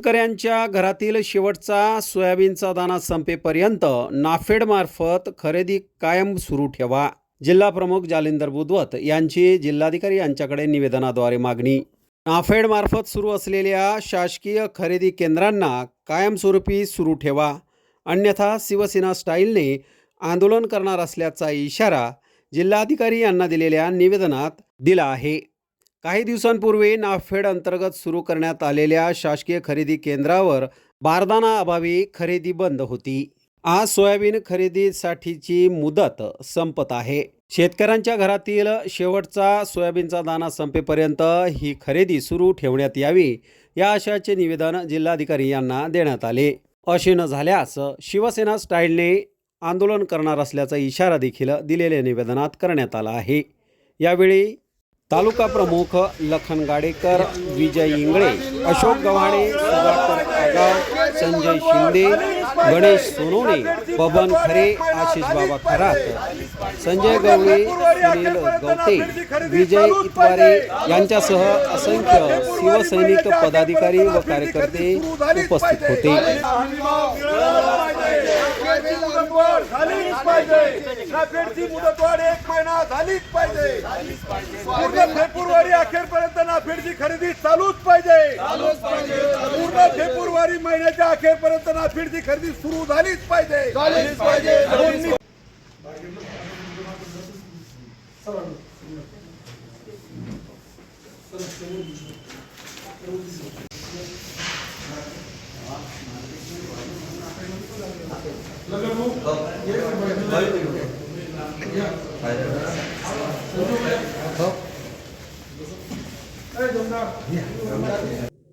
शेतकऱ्यांच्या घरातील शेवटचा सोयाबीनचा दाना संपेपर्यंत नाफेडमार्फत खरेदी कायम सुरू ठेवा. जिल्हा प्रमुख जालिंदर बुधवत यांची जिल्हाधिकारी यांच्याकडे निवेदनाद्वारे मागणी. नाफेडमार्फत सुरू असलेल्या शासकीय खरेदी केंद्रांना कायमस्वरूपी सुरू ठेवा. अन्यथा शिवसेना स्टाईलने आंदोलन करणार असल्याचा इशारा जिल्हाधिकारी यांना दिलेल्या निवेदनात दिला आहे. काही दिवसांपूर्वी नाफेड अंतर्गत सुरू करण्यात आलेल्या शासकीय खरेदी केंद्रावर बारदाना अभावी खरेदी बंद होती. आज सोयाबीन खरेदीसाठीची मुदत संपत आहे. शेतकऱ्यांच्या घरातील शेवटचा सोयाबीनचा दाना संपेपर्यंत ही खरेदी सुरू ठेवण्यात यावी या आशयाचे निवेदन जिल्हाधिकारी यांना देण्यात आले. असे न झाल्यास शिवसेना स्टाईलने आंदोलन करणार असल्याचा इशारा देखील दिलेल्या निवेदनात करण्यात आला आहे. यावेळी तालुका प्रमुख लखन गाडेकर विजय इंगळे अशोक गव्हाणे सुधाकर आगाव संजय शिंदे गणेश सोनवणे बबन खरे आशिष बाबा खरात संजय गवळे सुनील गवते विजय इतवारे यांच्यासह असंख्य शिवसैनिक पदाधिकारी व कार्यकर्ते उपस्थित होते. झालीच पाहिजे. नाफेडची मुदतवाढ एक महिना झालीच पाहिजे. पूर्ण फेब्रुवारी अखेरपर्यंत नाफेडची खरेदी चालूच पाहिजे. पूर्ण फेब्रुवारी महिन्याच्या अखेरपर्यंत नाफेडची खरेदी सुरू झालीच पाहिजे. झालीच पाहिजे.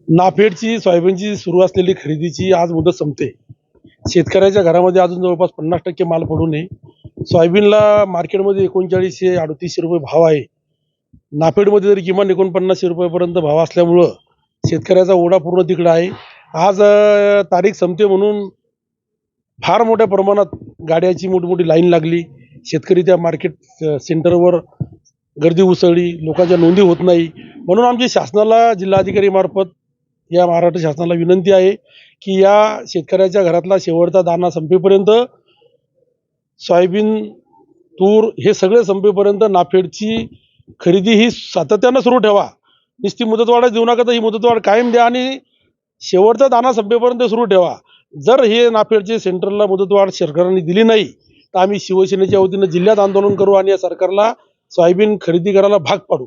नाफेडची सोयाबीनची सुरू असलेली खरेदीची आज मुदत संपते. शेतकऱ्याच्या घरामध्ये अजून जवळपास पन्नास टक्के माल पडू नये सोयाबीनला मार्केटमध्ये एकोणचाळीसशे अडतीसशे रुपये भाव आहे. नाफेडमध्ये तरी किमान एकोणपन्नासशे रुपयापर्यंत भाव असल्यामुळं शेतकऱ्याचा ओढा पूर्ण तिकडं आहे. आज तारीख संपते म्हणून फार मोठ्या प्रमाणात गाड्याची मोठमोठी लाईन लागली. शेतकरी त्या मार्केट सेंटरवर गर्दी उसळली. लोकांच्या नोंदी होत नाही. म्हणून आमची शासनाला जिल्हाधिकारी मार्फत या महाराष्ट्र शासनाला विनंती आहे की या शेतकऱ्याच्या घरातला शेवटचा दाना संपेपर्यंत सोयाबीन तूर हे सगळे संपेपर्यंत नाफेडची खरेदी ही सातत्यानं सुरू ठेवा. नुसती मुदतवाढच देऊ नका तर ही मुदतवाढ कायम द्या आणि शेवटचा दाना संपेपर्यंत सुरू ठेवा. जर हे नाफेडचे सेंटरला मुदतवाढ सरकारने दिली नाही तर आम्ही शिवसेनेच्या वतीनं जिल्ह्यात आंदोलन करू आणि या सरकारला सोयाबीन खरेदी करायला भाग पाडू.